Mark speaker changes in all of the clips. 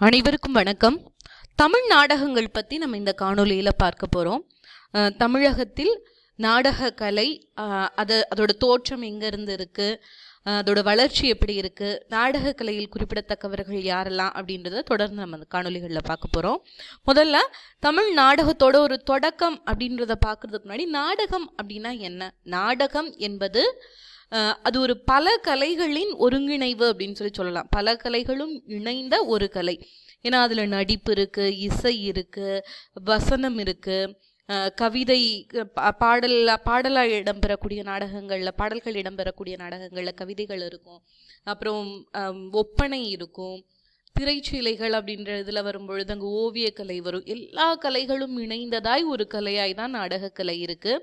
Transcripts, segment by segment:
Speaker 1: அனைவருக்கும் வணக்கம். தமிழ் நாடகங்கள் பற்றி நம்ம இந்த காணொலியில் பார்க்க போகிறோம் தமிழகத்தில் நாடக கலை அது அதோட தோற்றம் எங்கேருந்து இருக்குது அதோட வளர்ச்சி எப்படி இருக்குது நாடக கலையில் குறிப்பிடத்தக்கவர்கள் யாரெல்லாம் அப்படின்றத தொடர்ந்து நம்ம அந்த காணொலிகளில் பார்க்க போகிறோம் முதல்ல தமிழ் நாடகத்தோட ஒரு தொடக்கம் அப்படின்றத பார்க்குறதுக்கு முன்னாடி நாடகம் அப்படின்னா என்ன? நாடகம் என்பது அது ஒரு பல கலைகளின் ஒருங்கிணைவு அப்படின்னு சொல்லி சொல்லலாம். பல கலைகளும் இணைந்த ஒரு கலை. ஏன்னா அதில் நடிப்பு இருக்குது இசை இருக்குது வசனம் இருக்குது கவிதை பா- பாடல் பாடலாக இடம்பெறக்கூடிய நாடகங்களில் பாடல்கள் இடம்பெறக்கூடிய நாடகங்களில் கவிதைகள் இருக்கும். அப்புறம் ஒப்பனை இருக்கும். திரைச்சீலைகள் அப்படின்ற இதில் வரும்பொழுது அங்கே ஓவியக்கலை வரும். எல்லா கலைகளும் இணைந்ததாய் ஒரு கலையாய் தான் நாடகக்கலை இருக்குது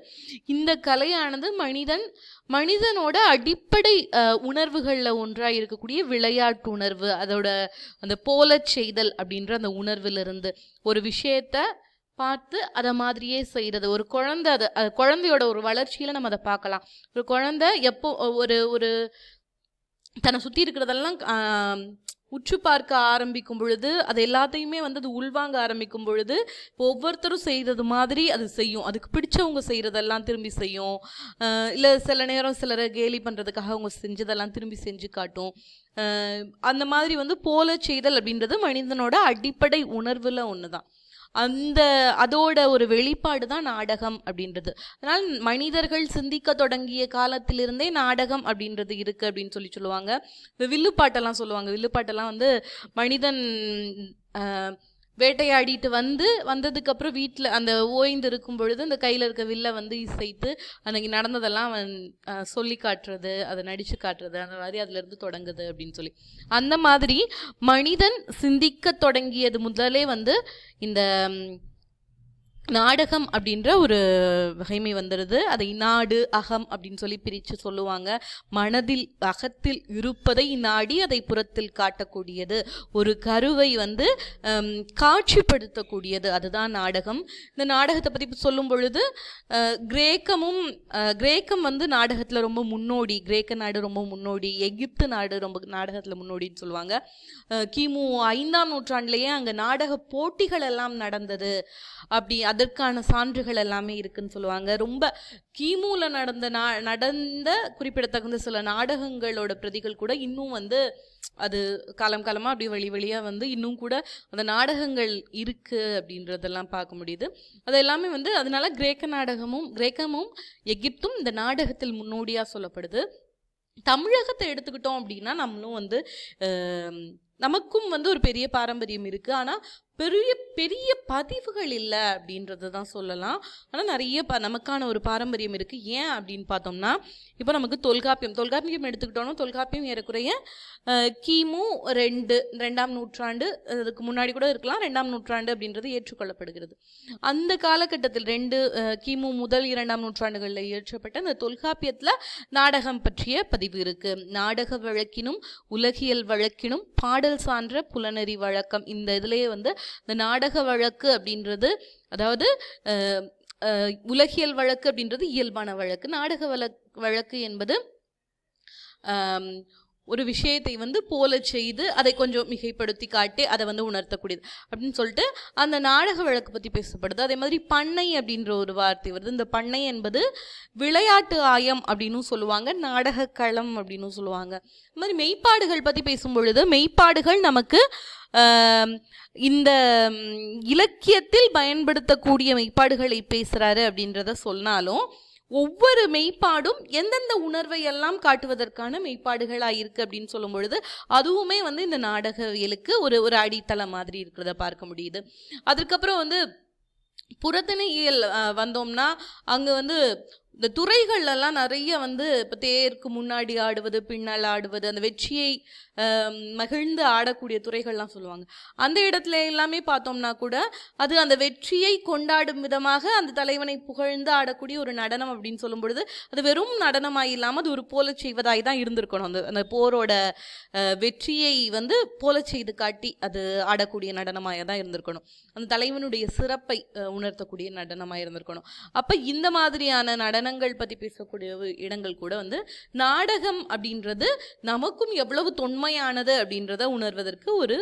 Speaker 1: இந்த கலையானது மனிதன் மனிதனோட அடிப்படை உணர்வுகளில் ஒன்றாக இருக்கக்கூடிய விளையாட்டு உணர்வு அதோட அந்த போலச் செய்தல் அப்படின்ற அந்த உணர்விலிருந்து ஒரு விஷயத்த பார்த்து அதை மாதிரியே செய்கிறது ஒரு குழந்தை அதை அது குழந்தையோட ஒரு வளர்ச்சியில் நம்ம அதை பார்க்கலாம். ஒரு குழந்தை எப்போ ஒரு ஒரு தன்னை சுற்றி இருக்கிறதெல்லாம் உற்று பார்க்க ஆரம்பிக்கும் பொழுது அது எல்லாத்தையுமே வந்து அது உள்வாங்க ஆரம்பிக்கும் பொழுது இப்போ ஒவ்வொருத்தரும் செய்கிறது மாதிரி அது செய்யும். அதுக்கு பிடிச்சவங்க செய்கிறதெல்லாம் திரும்பி செய்யும். இல்லை சில நேரம் சிலரை கேலி பண்ணுறதுக்காக அவங்க செஞ்சதெல்லாம் திரும்பி செஞ்சு காட்டும். அந்த மாதிரி வந்து போல செய்தல் அப்படின்றது மனிதனோட அடிப்படை உணர்வில் ஒன்று தான் அந்த அதோட ஒரு வெளிப்பாடு தான் நாடகம் அப்படின்றது. அதனால் மனிதர்கள் சிந்திக்க தொடங்கிய காலத்திலிருந்தே நாடகம் அப்படின்றது இருக்குது அப்படின்னு சொல்லி சொல்லுவாங்க. இந்த வில்லுப்பாட்டெல்லாம் சொல்லுவாங்க. வில்லுப்பாட்டெல்லாம் வந்து மனிதன் வேட்டையாடிட்டு வந்து வந்ததுக்கப்புறம் வீட்டில் அந்த ஓய்ந்து இருக்கும் பொழுது அந்த கையில் இருக்க வில்லை வந்து இசைத்து அன்னைக்கு நடந்ததெல்லாம் அவன் சொல்லி காட்டுறது அதை நடித்து காட்டுறது அந்த மாதிரி அதுலேருந்து தொடங்குது அப்படின்னு சொல்லி. அந்த மாதிரி மனிதன் சிந்திக்க தொடங்கியது முதலே வந்து இந்த நாடகம் அப்படின்ற ஒரு வகைமை வந்துடுது அதை நாடு அகம் அப்படின்னு சொல்லி பிரித்து சொல்லுவாங்க. மனதில் அகத்தில் இருப்பதை நாடி அதை புறத்தில் காட்டக்கூடியது. ஒரு கருவை வந்து காட்சிப்படுத்தக்கூடியது. அதுதான் நாடகம். இந்த நாடகத்தை பற்றி சொல்லும் பொழுது கிரேக்கமும் கிரேக்கம் வந்து நாடகத்தில் ரொம்ப முன்னோடி. கிரேக்க நாடு ரொம்ப முன்னோடி. எகிப்து நாடு ரொம்ப நாடகத்தில் முன்னோடின்னு சொல்லுவாங்க. கிமு ஐந்தாம் நூற்றாண்டுலேயே அங்கே நாடக போட்டிகள் எல்லாம் நடந்தது. அப்படி அதற்கான சான்றுகள் எல்லாமே இருக்குன்னு சொல்லுவாங்க. ரொம்ப கிமுல நடந்த நா நடந்த குறிப்பிடத்தகுந்த சில நாடகங்களோட பிரதிகள் கூட இன்னும் வந்து அது காலம் காலமாக அப்படி வழி வழியாக வந்து இன்னும் கூட அந்த நாடகங்கள் இருக்குது அப்படின்றதெல்லாம் பார்க்க முடியுது. அது எல்லாமே வந்து அதனால கிரேக்க நாடகமும் கிரேக்கமும் எகிப்தும் இந்த நாடகத்தில் முன்னோடியாக சொல்லப்படுது. தமிழகத்தை எடுத்துக்கிட்டோம் அப்படின்னா நம்மளும் வந்து நமக்கும் வந்து ஒரு பெரிய பாரம்பரியம் இருக்குது ஆனால் பெரிய பெரிய பதிவுகள் இல்லை அப்படின்றத தான் சொல்லலாம். ஆனால் நிறைய ப நமக்கான ஒரு பாரம்பரியம் இருக்குது ஏன் அப்படின்னு பார்த்தோம்னா இப்போ நமக்கு தொல்காப்பியம் தொல்காப்பியம் எடுத்துக்கிட்டோம்னா தொல்காப்பியம் ஏறக்குறைய கிமு ரெண்டு ரெண்டாம் நூற்றாண்டு அதுக்கு முன்னாடி கூட இருக்கலாம். ரெண்டாம் நூற்றாண்டு அப்படின்றது ஏற்றுக்கொள்ளப்படுகிறது. அந்த காலகட்டத்தில் ரெண்டு கிமு முதல் இரண்டாம் நூற்றாண்டுகளில் இயற்றப்பட்ட அந்த தொல்காப்பியத்தில் நாடகம் பற்றிய பதிவு இருக்குது நாடக வழக்கினும் உலகியல் வழக்கினும் பாடல் சான்ற புலனறி வழக்கம். இந்த இதுலேயே வந்து இந்த நாடக வழக்கு அப்படின்றது அதாவது அஹ், உலகியல் வழக்கு அப்படின்றது இயல்பான வழக்கு. நாடக வழக்கு வழக்கு என்பது ஒரு விஷயத்தை வந்து போல செய்து அதை கொஞ்சம் மிகைப்படுத்தி காட்டி அதை வந்து உணர்த்தக்கூடியது. அப்படின்னு சொல்லிட்டு அந்த நாடக வழக்கு பற்றி பேசப்படுது. அதே மாதிரி பண்ணை அப்படின்ற ஒரு வார்த்தை வருது. இந்த பண்ணை என்பது விளையாட்டு ஆயம் அப்படின்னும் சொல்லுவாங்க நாடக களம் அப்படின்னும் சொல்லுவாங்க. இந்த மாதிரி மெய்ப்பாடுகள் பற்றி பேசும் பொழுது மெய்ப்பாடுகள் நமக்கு இந்த இலக்கியத்தில் பயன்படுத்தக்கூடிய மெய்ப்பாடுகளை பேசுகிறாரு அப்படின்றத சொன்னாலும் ஒவ்வொரு மெய்ப்பாடும் எந்தெந்த உணர்வை எல்லாம் காட்டுவதற்கான மெய்ப்பாடுகளாக இருக்குது அப்படின்னு சொல்லும் பொழுது அதுவுமே வந்து இந்த நாடகவியலுக்கு ஒரு ஒரு அடித்தளம் மாதிரி இருக்கிறத பார்க்க முடியுது. அதுக்கப்புறம் வந்து புறத்திணையியல் வந்தோம்னா அங்கே வந்து இந்த துறைகள்லாம் நிறைய வந்து இப்போ தேருக்கு முன்னாடி ஆடுவது பின்னால் ஆடுவது அந்த வெற்றியை மகிழ்ந்து ஆடக்கூடிய துறைகள்லாம் சொல்லுவாங்க. அந்த இடத்துல எல்லாமே பார்த்தோம்னா கூட அது அந்த வெற்றியை கொண்டாடும் விதமாக அந்த தலைவனை புகழ்ந்து ஆடக்கூடிய ஒரு நடனம் அப்படின்னு சொல்லும் பொழுது அது வெறும் நடனமாக இல்லாமல் அது ஒரு போல செய்வதாய் தான் இருந்திருக்கணும். அந்த அந்த போரோட வெற்றியை வந்து போல செய்து காட்டி அது ஆடக்கூடிய நடனமாக தான் இருந்திருக்கணும். அந்த தலைவனுடைய சிறப்பை உணர்த்தக்கூடிய நடனமாக இருந்திருக்கணும். அப்போ இந்த மாதிரியான நடன நடனங்கள் பற்றி பேசக்கூடிய இடங்கள் கூட வந்து நாடகம் அப்படின்றது நமக்கும் எவ்வளவு தொன்மையானது அப்படின்றத உணர்வதற்கு ஒரு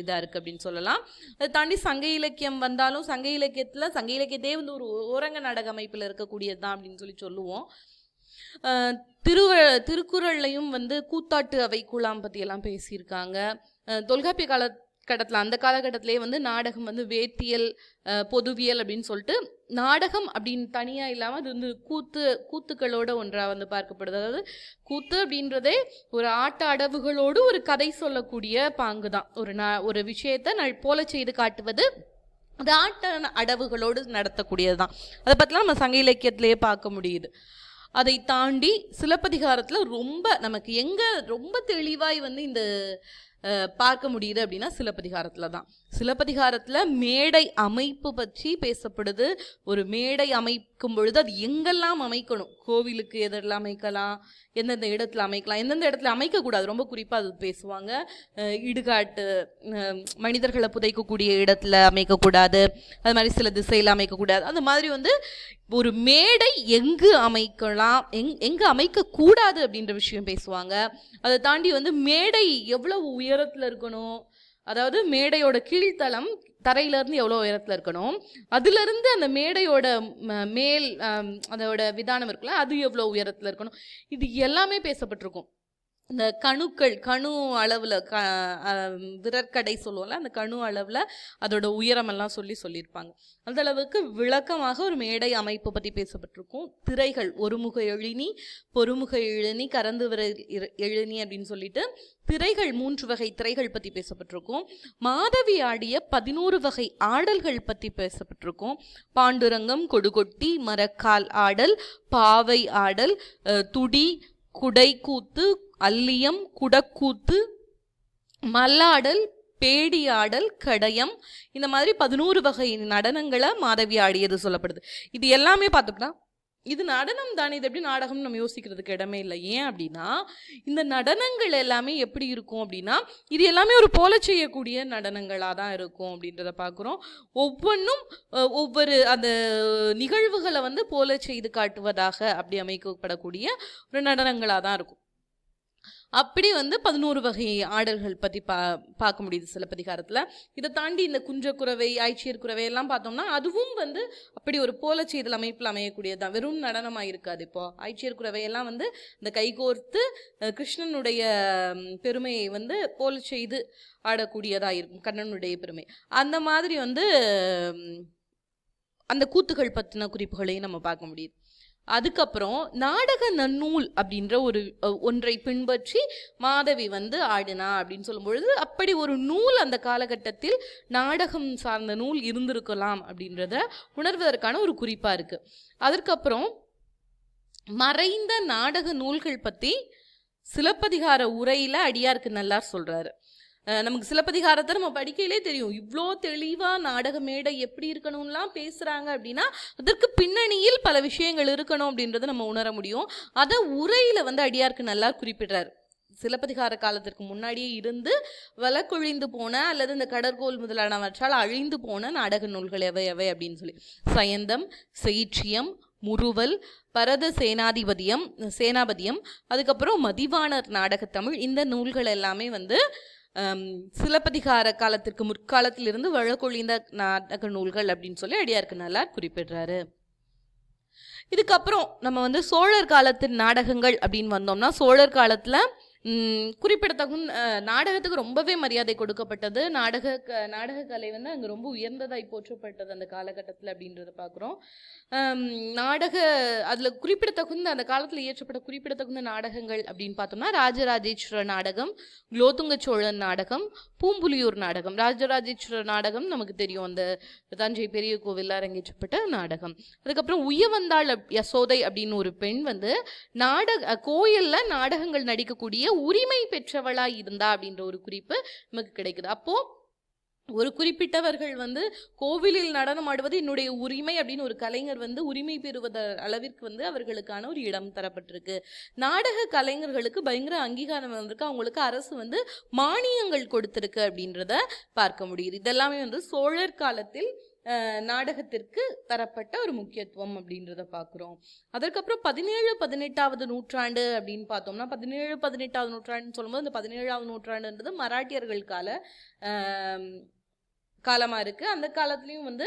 Speaker 1: இதாக இருக்குது அப்படின்னு சொல்லலாம். அதை தாண்டி சங்க இலக்கியம் வந்தாலும் சங்க இலக்கியத்தில் சங்க இலக்கியத்தே வந்து ஒரு ஓரங்க நாடக அமைப்பில் இருக்கக்கூடியது தான் அப்படின்னு சொல்லி சொல்லுவோம். திருவ திருக்குறள்லையும் வந்து கூத்தாட்டு அவை கூழாம் பற்றியெல்லாம் பேசியிருக்காங்க தொல்காப்பிய கால கட்டத்தில் அந்த காலகட்டத்திலே வந்து நாடகம் வந்து வேத்தியல் பொதுவியல் அப்படின்னு சொல்லிட்டு நாடகம் அப்படின்னு தனியாக இல்லாமல் அது வந்து கூத்து கூத்துக்களோட ஒன்றாக வந்து பார்க்கப்படுது. அதாவது கூத்து அப்படின்றதே ஒரு ஆட்ட அடவுகளோடு ஒரு கதை சொல்லக்கூடிய பாங்கு தான் ஒரு நான் ஒரு விஷயத்தை நான் போல செய்து காட்டுவது அது ஆட்ட அடவுகளோடு நடத்தக்கூடியது தான் அதை பற்றிலாம் நம்ம சங்க இலக்கியத்திலேயே பார்க்க முடியுது. அதை தாண்டி சிலப்பதிகாரத்தில் ரொம்ப நமக்கு எங்கே ரொம்ப தெளிவாய் வந்து இந்த பார்க்க முடியுது அப்படின்னா சிலப்பதிகாரத்தில் தான் சிலப்பதிகாரத்தில் மேடை அமைப்பு பற்றி பேசப்படுது. ஒரு மேடை அமைக்கும் பொழுது அது எங்கெல்லாம் அமைக்கணும்? கோவிலுக்கு எதெல்லாம் அமைக்கலாம்? எந்தெந்த இடத்துல அமைக்கலாம்? எந்தெந்த இடத்துல அமைக்கக்கூடாது? ரொம்ப குறிப்பாக அது பேசுவாங்க. இடுகாட்டு மனிதர்களை புதைக்கக்கூடிய இடத்துல அமைக்கக்கூடாது. அது மாதிரி சில திசையில் அமைக்கக்கூடாது. அந்த மாதிரி வந்து ஒரு மேடை எங்கு அமைக்கலாம்? எங் எங்கு அமைக்கக்கூடாது அப்படின்ற விஷயம் பேசுவாங்க. அதை தாண்டி வந்து மேடை எவ்வளவு உயரத்தில் இருக்கணும். அதாவது மேடையோட கீழ்த்தளம் தரையிலேருந்து எவ்வளோ உயரத்தில் இருக்கணும். அதுலேருந்து அந்த மேடையோட மேல் அதோட விதானம் இருக்குல்ல அது எவ்வளோ உயரத்தில் இருக்கணும். இது எல்லாமே பேசப்பட்டிருக்கும். இந்த கணுக்கள் கணு அளவில் க விரற்கடை சொல்லுவோம்ல அந்த கணு அளவில் அதோட உயரமெல்லாம் சொல்லி சொல்லியிருப்பாங்க. அந்த அளவுக்கு விளக்கமாக ஒரு மேடை அமைப்பு பற்றி பேசப்பட்டிருக்கும். திரைகள் ஒருமுக எழினி பொறுமுக எழினி கறந்து விர எழினி அப்படின்னு சொல்லிட்டு திரைகள் மூன்று வகை திரைகள் பற்றி பேசப்பட்டிருக்கும். மாதவி ஆடிய பதினோரு வகை ஆடல்கள் பற்றி பேசப்பட்டிருக்கும். பாண்டுரங்கம் கொடுகொட்டி மரக்கால் ஆடல் பாவை ஆடல் துடி துடி குடைக்கூத்து அல்லியம் குடக்கூத்து மல்லாடல் பேடியாடல் கடையம். இந்த மாதிரி பதினோரு வகை நடனங்களை மாதவி ஆடியது சொல்லப்படுது. இது எல்லாமே பார்த்தோம்னா இது நடனம் தானே இது எப்படி நாடகம்னு நம்ம யோசிக்கிறதுக்கு இடமே இல்லை. ஏன் அப்படின்னா இந்த நடனங்கள் எல்லாமே எப்படி இருக்கும் அப்படின்னா இது எல்லாமே ஒரு போல செய்யக்கூடிய நடனங்களாக தான் இருக்கும் அப்படின்றத பார்க்குறோம். ஒவ்வொன்றும் ஒவ்வொரு அந்த நிகழ்வுகளை வந்து போல செய்து காட்டுவதாக அப்படி அமைக்கப்படக்கூடிய ஒரு நடனங்களாக தான் இருக்கும். அப்படி வந்து பதினோரு வகை ஆடல்கள் பற்றி பா பார்க்க முடியுது சிலப்பதிகாரத்தில் இதை தாண்டி இந்த குன்றக்குறவை ஆய்ச்சியர் குறவை எல்லாம் பார்த்தோம்னா அதுவும் வந்து அப்படி ஒரு போல செய்தல் அமைப்பில் அமையக்கூடியது தான் வெறும் நடனமாக இருக்காது இப்போது ஆய்ச்சியர் குறவையெல்லாம் வந்து இந்த கைகோர்த்து கிருஷ்ணனுடைய பெருமையை வந்து போல செய்து ஆடக்கூடியதாக இருக்கும் கண்ணனுடைய பெருமை. அந்த மாதிரி வந்து அந்த கூத்துகள் பற்றின குறிப்புகளையும் நம்ம பார்க்க முடியுது. அதுக்கப்புறம் நாடக நன்னூல் அப்படின்ற ஒரு ஒன்றை பின்பற்றி மாதவி வந்து ஆடினா அப்படின்னு சொல்லும்பொழுது அப்படி ஒரு நூல் அந்த காலகட்டத்தில் நாடகம் சார்ந்த நூல் இருந்திருக்கலாம் அப்படின்றத உணர்வதற்கான ஒரு குறிப்பாக இருக்குது அதற்கப்புறம் மறைந்த நாடக நூல்கள் பற்றி சிலப்பதிகார உரையில் அடியாருக்கு நல்லார் சொல்கிறாரு நமக்கு சிலப்பதிகாரத்தை நம்ம படிக்கையிலே தெரியும். இவ்வளோ தெளிவாக நாடக மேடை எப்படி இருக்கணும்லாம் பேசுகிறாங்க அப்படின்னா அதற்கு பின்னணியில் பல விஷயங்கள் இருக்கணும் அப்படின்றத நம்ம உணர முடியும். அதை உரையில் வந்து அடியாருக்கு நல்லா குறிப்பிடுறார். சிலப்பதிகார காலத்திற்கு முன்னாடியே இருந்து வழக்கொழிந்து போன அல்லது இந்த கடற்கோள் முதலானவற்றால் அழிந்து போன நாடக நூல்கள் எவை எவை அப்படின்னு சொல்லி. சயந்தம் செய்ற்றியம் முறுவல் பரத சேனாதிபதியம் சேனாபதியம் அதுக்கப்புறம் மதிவாணர் நாடகத்தமிழ் இந்த நூல்கள் எல்லாமே வந்து சிலப்பதிகார காலத்திற்கு முற்காலத்திலிருந்து வழக்கொழிந்த நாடக நூல்கள் அப்படின்னு சொல்லி அடியாருக்கு நல்லா குறிப்பிடுறாரு. இதுக்கப்புறம் நம்ம வந்து சோழர் காலத்து நாடகங்கள் அப்படின்னு வந்தோம்னா சோழர் காலத்தில் குறிப்பிடத்தகுந்த நாடகத்துக்கு ரொம்பவே மரியாதை கொடுக்கப்பட்டது. நாடக க- நாடக கலை வந்து அங்கே ரொம்ப உயர்ந்ததாய் போற்றப்பட்டது அந்த காலகட்டத்தில் அப்படின்றத பார்க்குறோம் நாடக அதில் குறிப்பிடத்தகுந்த அந்த காலத்தில் இயற்றப்பட்ட குறிப்பிடத்தகுந்த நாடகங்கள் அப்படின்னு பார்த்தோம்னா ராஜராஜேஸ்வர நாடகம் குலோத்துங்க சோழன் நாடகம் பூம்புலியூர் நாடகம். ராஜராஜேஸ்வர நாடகம் நமக்கு தெரியும். அந்த தஞ்சை பெரிய கோவிலில் அரங்கேற்றப்பட்ட நாடகம். அதுக்கப்புறம் உயவந்தாள் அப்- யசோதை அப்படின்னு ஒரு பெண் வந்து நாடக கோயிலில் நாடகங்கள் நடிக்கக்கூடிய உரிமை பெற்றவளாக இருந்தா அப்படின்ற ஒரு குறிப்பு நமக்கு கிடைக்குது. அப்போது ஒரு குறிப்பிட்டவர்கள் வந்து கோவிலில் நடனம் ஆடுவது என்னுடைய உரிமை அப்படின்னு ஒரு கலைஞர் வந்து உரிமை பெறுவத அளவிற்கு வந்து அவர்களுக்கான ஒரு இடம் தரப்பட்டிருக்கு. நாடக கலைஞர்களுக்கு பயங்கர அங்கீகாரம் வந்திருக்கு. அவங்களுக்கு அரசு வந்து மானியங்கள் கொடுத்துருக்கு அப்படின்றத பார்க்க முடியுது. இதெல்லாமே வந்து சோழர் காலத்தில் நாடகத்திற்கு தரப்பட்ட ஒரு முக்கியத்துவம் அப்படின்றத பார்க்குறோம் அதற்கப்புறம் பதினேழு பதினெட்டாவது நூற்றாண்டு அப்படின்னு பார்த்தோம்னா பதினேழு பதினெட்டாவது நூற்றாண்டுன்னு சொல்லும்போது இந்த பதினேழாவது நூற்றாண்டுன்றது மராட்டியர்கள் கால காலமாக இருக்குது அந்த காலத்துலேயும் வந்து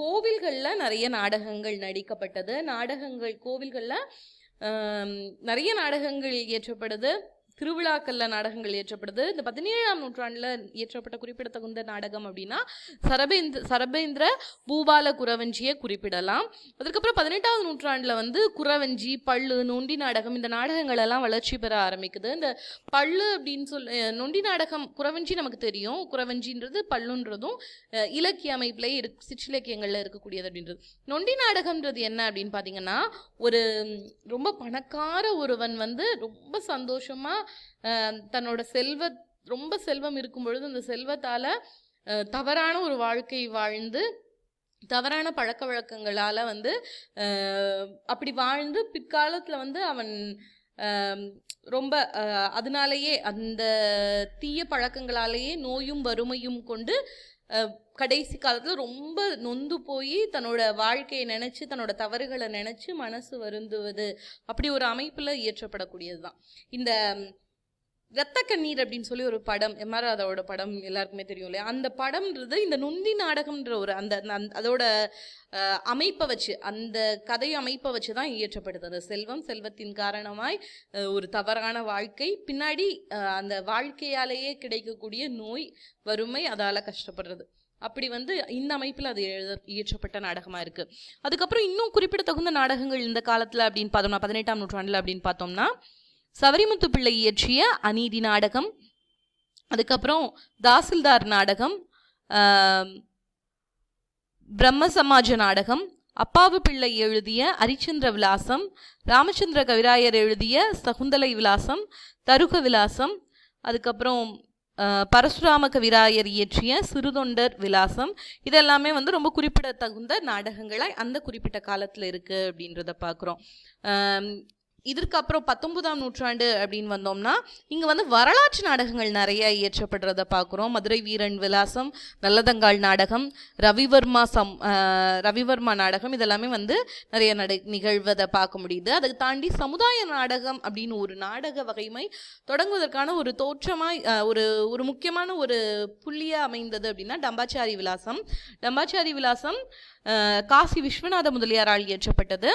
Speaker 1: கோவில்களில் நிறைய நாடகங்கள் நடிக்கப்பட்டது. நாடகங்கள் கோவில்களில் நிறைய நாடகங்கள் இயற்றப்படுது. திருவிழாக்கள்ல நாடகங்கள் இயற்றப்படுது. இந்த பதினேழாம் நூற்றாண்டுல இயற்றப்பட்ட குறிப்பிடத்தகுந்த நாடகம் அப்படின்னா சரபேந்திர சரபேந்திர பூபால குறவஞ்சியை குறிப்பிடலாம். அதுக்கப்புறம் பதினெட்டாவது நூற்றாண்டுல வந்து குறவஞ்சி பள்ளு நொண்டி நாடகம் இந்த நாடகங்கள் எல்லாம் வளர்ச்சி பெற ஆரம்பிக்குது. இந்த பள்ளு அப்படின்னு சொல் நொண்டி நாடகம் குறவஞ்சி நமக்கு தெரியும். குறவஞ்சின்றது பல்லுன்றதும் இலக்கிய அமைப்புல இருக்கு சிற்றிலக்கியங்கள்ல இருக்கக்கூடியது அப்படின்றது. நொண்டி நாடகம்ன்றது என்ன அப்படின்னு பார்த்தீங்கன்னா ஒரு ரொம்ப பணக்கார ஒருவன் வந்து ரொம்ப சந்தோஷமா தன்னோட செல்வ ரொம்ப செல்வம் இருக்கும் பொழுது அந்த செல்வத்தால் தவறான ஒரு வாழ்க்கை வாழ்ந்து தவறான பழக்க வழக்கங்களால் வந்து அப்படி வாழ்ந்து பிற்காலத்தில் வந்து அவன் ரொம்ப அதனாலேயே அந்த தீய பழக்கங்களாலேயே நோயும் வறுமையும் கொண்டு கடைசி காலத்தில் ரொம்ப நொந்து போய் தன்னோட வாழ்க்கையை நினச்சி தன்னோட தவறுகளை நினச்சி மனசு வருந்துவது அப்படி ஒரு அமைப்பில் இயற்றப்படக்கூடியது தான் இந்த ரத்த கண்ணீர் அப்படின்னு சொல்லி ஒரு படம் எம்ஆர் அதோட படம் எல்லாருக்குமே தெரியும் இல்லையா? அந்த படம்ன்றது இந்த நுந்தி நாடகம்ன்ற ஒரு அந்த அதோட அமைப்பை வச்சு அந்த கதை அமைப்பை வச்சு தான் இயற்றப்படுது. அந்த செல்வம் செல்வத்தின் காரணமாய் ஒரு தவறான வாழ்க்கை பின்னாடி அந்த வாழ்க்கையாலேயே கிடைக்கக்கூடிய நோய் வறுமை அதால் கஷ்டப்படுறது. அப்படி வந்து இந்த அமைப்பில் அது எழுத இயற்றப்பட்ட நாடகமாக இருக்குது அதுக்கப்புறம் இன்னும் குறிப்பிடத்தகுந்த நாடகங்கள் இந்த காலத்தில் அப்படின்னு பார்த்தோம்னா பதினெட்டாம் நூற்றாண்டில் அப்படின்னு பார்த்தோம்னா சவரிமுத்து பிள்ளை இயற்றிய அநீதி நாடகம் அதுக்கப்புறம் தாசில்தார் நாடகம் பிரம்ம சமாஜ நாடகம் அப்பாவு பிள்ளை எழுதிய அரிச்சந்திர விலாசம் ராமச்சந்திர கவிராயர் எழுதிய சகுந்தலை விலாசம் தருக விலாசம் அதுக்கப்புறம் பரசுராம கவிராயர் இயற்றிய சிறுதொண்டர் விலாசம் இதெல்லாமே வந்து ரொம்ப குறிப்பிடத்தகுந்த நாடகங்களாக அந்த குறிப்பிட்ட காலத்தில் இருக்குது அப்படின்றத பார்க்குறோம் இதற்கு அப்புறம் பத்தொன்பதாம் நூற்றாண்டு அப்படின்னு வந்தோம்னா இங்கே வந்து வரலாற்று நாடகங்கள் நிறைய இயற்றப்படுறத பார்க்குறோம். மதுரை வீரன் விலாசம் நல்லதங்காள் நாடகம் ரவிவர்மா சம் ரவிவர்மா நாடகம் இதெல்லாமே வந்து நிறைய நட நிகழ்வதை பார்க்க முடியுது. அதை தாண்டி சமுதாய நாடகம் அப்படின்னு ஒரு நாடக வகைமை தொடங்குவதற்கான ஒரு தோற்றமாய் ஒரு ஒரு முக்கியமான ஒரு புள்ளியாக அமைந்தது அப்படின்னா டம்பாச்சாரி விலாசம். டம்பாச்சாரி விலாசம் காசி விஸ்வநாத முதலியாரால் இயற்றப்பட்டது.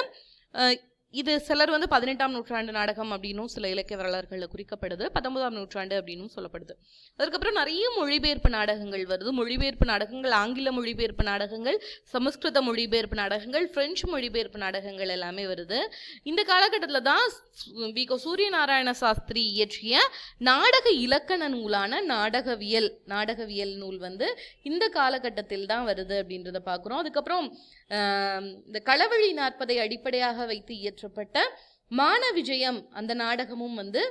Speaker 1: இது சிலர் வந்து பதினெட்டாம் நூற்றாண்டு நாடகம் அப்படின்னும் சில இலக்கிய வரலாறுகளில் குறிக்கப்படுது. பத்தொன்பதாம் நூற்றாண்டு அப்படின்னும் சொல்லப்படுது. அதுக்கப்புறம் நிறைய மொழிபெயர்ப்பு நாடகங்கள் வருது. மொழிபெயர்ப்பு நாடகங்கள் ஆங்கில மொழிபெயர்ப்பு நாடகங்கள் சமஸ்கிருத மொழிபெயர்ப்பு நாடகங்கள் பிரெஞ்சு மொழிபெயர்ப்பு நாடகங்கள் எல்லாமே வருது. இந்த காலகட்டத்தில் தான் வி கோ சூரியநாராயண சாஸ்திரி இயற்றிய நாடக இலக்கண நூலான நாடகவியல் நாடகவியல் நூல் வந்து இந்த காலகட்டத்தில் தான் வருது அப்படின்றத பார்க்குறோம். அதுக்கப்புறம் இந்த களவழி நாற்பதை அடிப்படையாக வைத்து இயற்றப்பட்ட மான விஜயம் அந்த நாடகமும் வந்து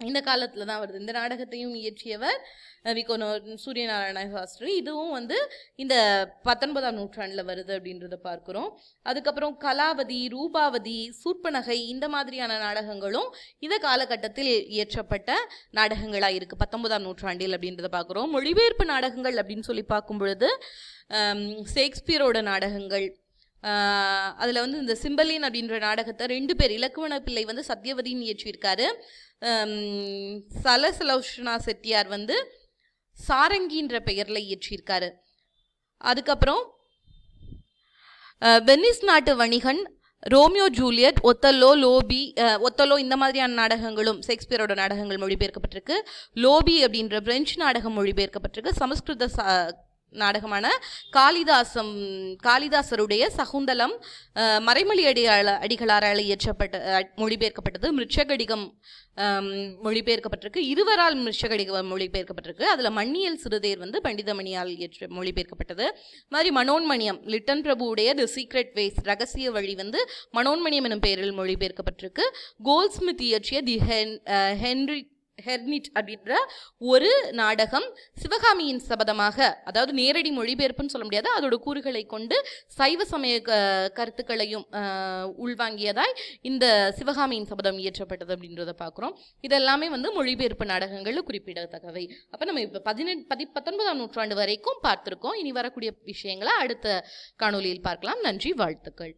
Speaker 1: இந்த காலத்தில் தான் வருது. இந்த நாடகத்தையும் இயற்றியவர் விகோனோ சூரியநாராயண சாஸ்திரி. இதுவும் வந்து இந்த பத்தொன்பதாம் நூற்றாண்டில் வருது அப்படின்றத பார்க்குறோம். அதுக்கப்புறம் கலாவதி ரூபாவதி சூர்ப்பனகை இந்த மாதிரியான நாடகங்களும் இந்த காலகட்டத்தில் இயற்றப்பட்ட நாடகங்களாக இருக்குது பத்தொன்பதாம் நூற்றாண்டில் அப்படின்றத பார்க்குறோம். மொழிபெயர்ப்பு நாடகங்கள் அப்படின்னு சொல்லி பார்க்கும் பொழுது ஷேக்ஸ்பியரோட நாடகங்கள் அதில் வந்து இந்த சிம்பலின் அப்படின்ற நாடகத்தை ரெண்டு பேர் இலக்குவன பிள்ளை வந்து சத்யவதின்னு இயற்றியிருக்காரு. ஆம், சலசலோஷ்ணா செட்டியார் வந்து சாரங்கின்ற பெயரில் இயற்றியிருக்காரு. அதுக்கப்புறம் வெனிஸ் நாட்டு வணிகன் ரோமியோ ஜூலியட் ஒத்தல்லோ லோபி ஒத்தலோ இந்த மாதிரியான நாடகங்களும் ஷேக்ஸ்பியரோட நாடகங்கள் மொழிபெயர்க்கப்பட்டிருக்கு. லோபி அப்படின்ற பிரெஞ்சு நாடகம் மொழிபெயர்க்கப்பட்டிருக்கு. சமஸ்கிருத சா நாடகமான காளிதாசம் காளிதாசருடைய சகுந்தலம் மறைமொழி அடியாள அடிகளாரால் இயற்றப்பட்ட மொழிபெயர்க்கப்பட்டது மிருட்சகடிகம் மொழிபெயர்க்கப்பட்டிருக்கு. இருவரால் மிருட்சகடிகம் மொழிபெயர்க்கப்பட்டிருக்கு. அதில் மண்ணியல் சிறுதேர் வந்து பண்டிதமணியால் இயற்ற மொழிபெயர்க்கப்பட்டது. மாதிரி மனோன்மணியம் லிட்டன் பிரபுவுடைய தி சீக்ரெட் வேஸ் ரகசிய வழி வந்து மனோன்மணியம் எனும் பெயரில் மொழிபெயர்க்கப்பட்டிருக்கு. கோல்ஸ்மித் இயற்றிய தி ஹென் ஹென்ரி ஹெர்னிட் அப்படின்ற ஒரு நாடகம் சிவகாமியின் சபதமாக அதாவது நேரடி மொழிபெயர்ப்புன்னு சொல்ல முடியாது அதோட கூறுகளை கொண்டு சைவ சமய க- கருத்துக்களையும் உள்வாங்கியதாய் இந்த சிவகாமியின் சபதம் இயற்றப்பட்டது அப்படின்றத பார்க்குறோம். இதெல்லாமே வந்து மொழிபெயர்ப்பு நாடகங்களில் குறிப்பிடத்தக்கவை. அப்போ நம்ம இப்போ பதினெட்டு பதி பத்தொன்பதாம் நூற்றாண்டு வரைக்கும் பார்த்துருக்கோம். இனி வரக்கூடிய விஷயங்களை அடுத்த காணொலியில் பார்க்கலாம். நன்றி வாழ்த்துக்கள்.